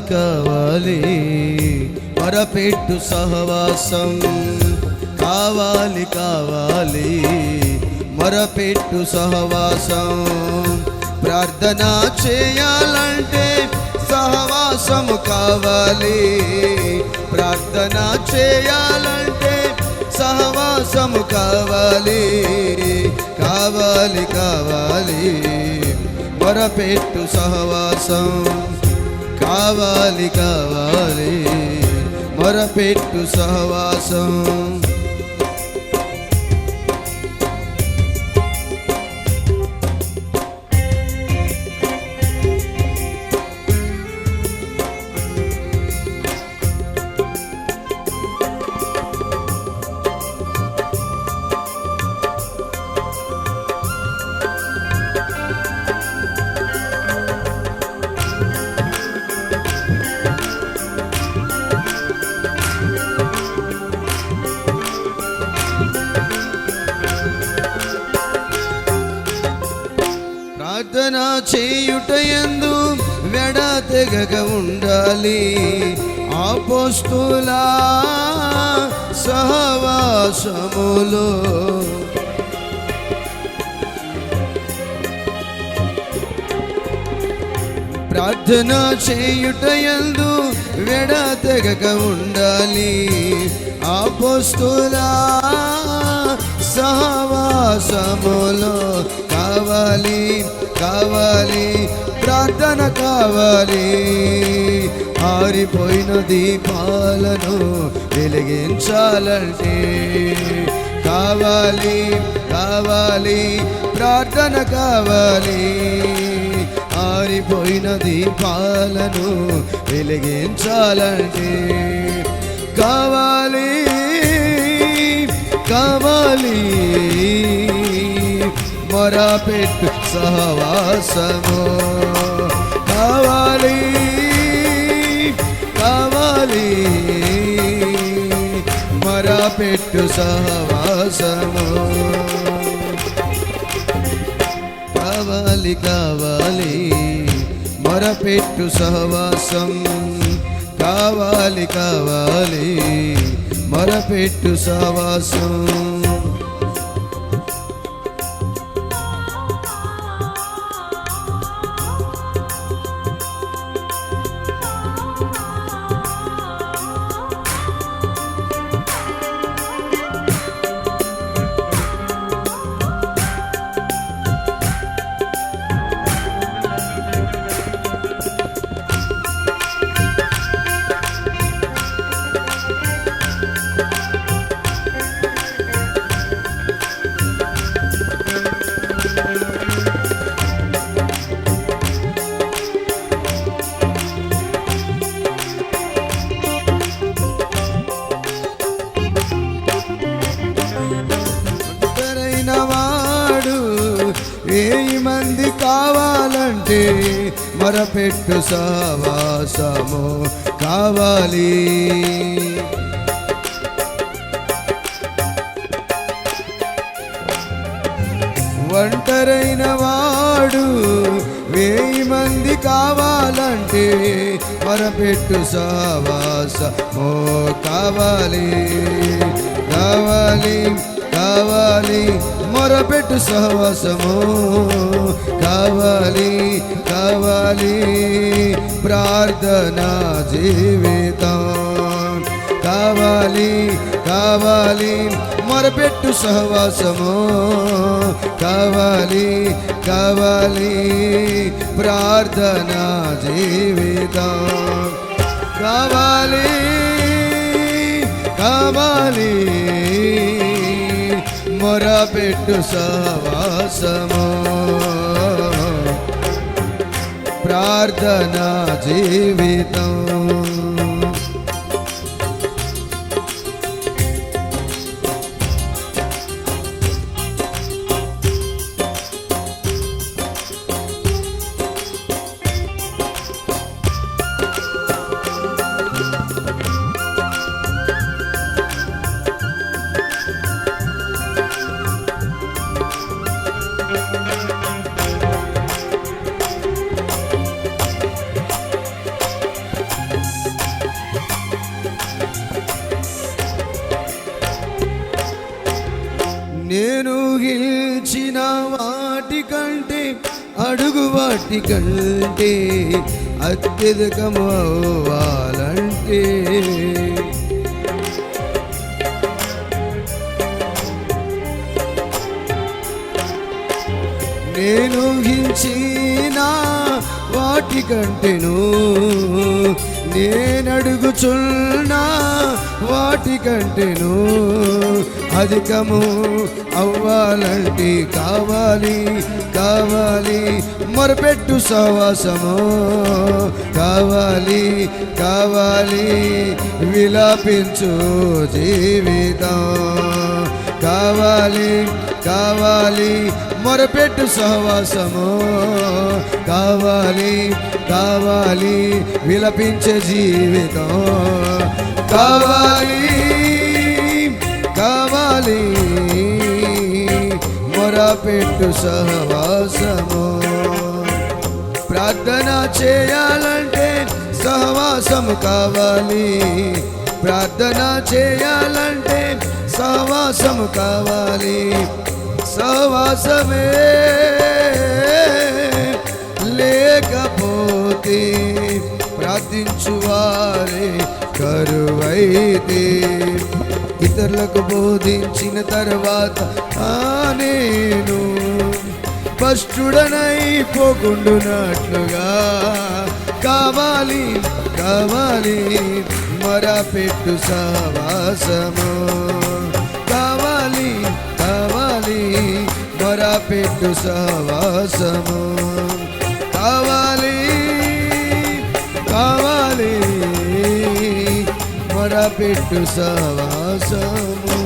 కావాలి కావాలి. మరపెట్టు సహవాసం. కావాలి కావాలి. మరపెట్టు సహవాసం. ప్రార్థన చేయాలంటే సహవాసము కావాలి. ప్రార్థన చేయాలంటే సహవాసము కావాలి. కావాలి కావాలి. మరపెట్టు సహవాసం. కావాలి కావాలి. మొరపెట్టు సహవాసం. చేయుటయందు వెడ తెగక ఉండాలి. ఆపోస్తుల సహవాసములో ప్రార్థన చేయుటయందు వెడ తెగక ఉండాలి. ఆపోస్తుల సహవాసములో కావాలి కావాలి ప్రార్థన కావాలి. ఆరిపోయిన దీపాలను వెలిగించాలంటే కావాలి కావాలి ప్రార్థన కావాలి. ఆరిపోయిన దీపాలను వెలిగించాలంటే కావాలి కావాలి. మొరపెట్టు సహవాసము. కావాలి కావాలి. మొరపెట్టు సహవాసము. కావాలి కావాలి. మొరపెట్టు సహవాసం. కావాలి కావాలి. మొరపెట్టు సహవాసం. వేయి మంది కావాలంటే మరపెట్టు సావాసము కావాలి. ఒంటరైన వాడు వేయి మంది కావాలంటే మరపెట్టు సావాసము కావాలి. కావాలి. మొరపెట్టు సహవాసము. కావాలి కావాలి ప్రార్థన జీవితం. కావాలి కావాలి మొరపెట్టు సహవాసము. కావాలి కావాలి ప్రార్థన జీవితం. కావాలి కావాలి. మొరపెట్టు సహవాసము. ప్రార్థనా జీవితం. వాటి కంటే అడుగు వాటి కంటే అత్యధికము అవ్వాలంటే నేను హించిన వాటి కంటేను నేనడుగుచున్నా వాటి కంటేను అధికము అవ్వాలంటే కావాలి కావాలి. మొరపెట్టు సవాసము కావాలి కావాలి. విలాపించు జీవితం. కావాలి కావాలి. మొరపెట్టు సహవాసము. కావాలి కావాలి. విలపించే జీవితం. కావాలి కావాలి. మొరపెట్టు సహవాసము. ప్రార్థన చేయాలంటే సహవాసం కావాలి. ప్రార్థన చేయాలంటే సహవాసం కావాలి. సహవాసమే లేకపోతే ప్రార్థించు అయితే ఇతరులకు బోధించిన తర్వాత ఆ నేను భ్రష్టుడనైపోకుండునట్లుగా కావాలి కావాలి మరపెట్టు సావాసము. కావాలి కావాలి మరా పెట్టు సావాసము. కావాలి కావాలి మొరపెట్టు సవాసము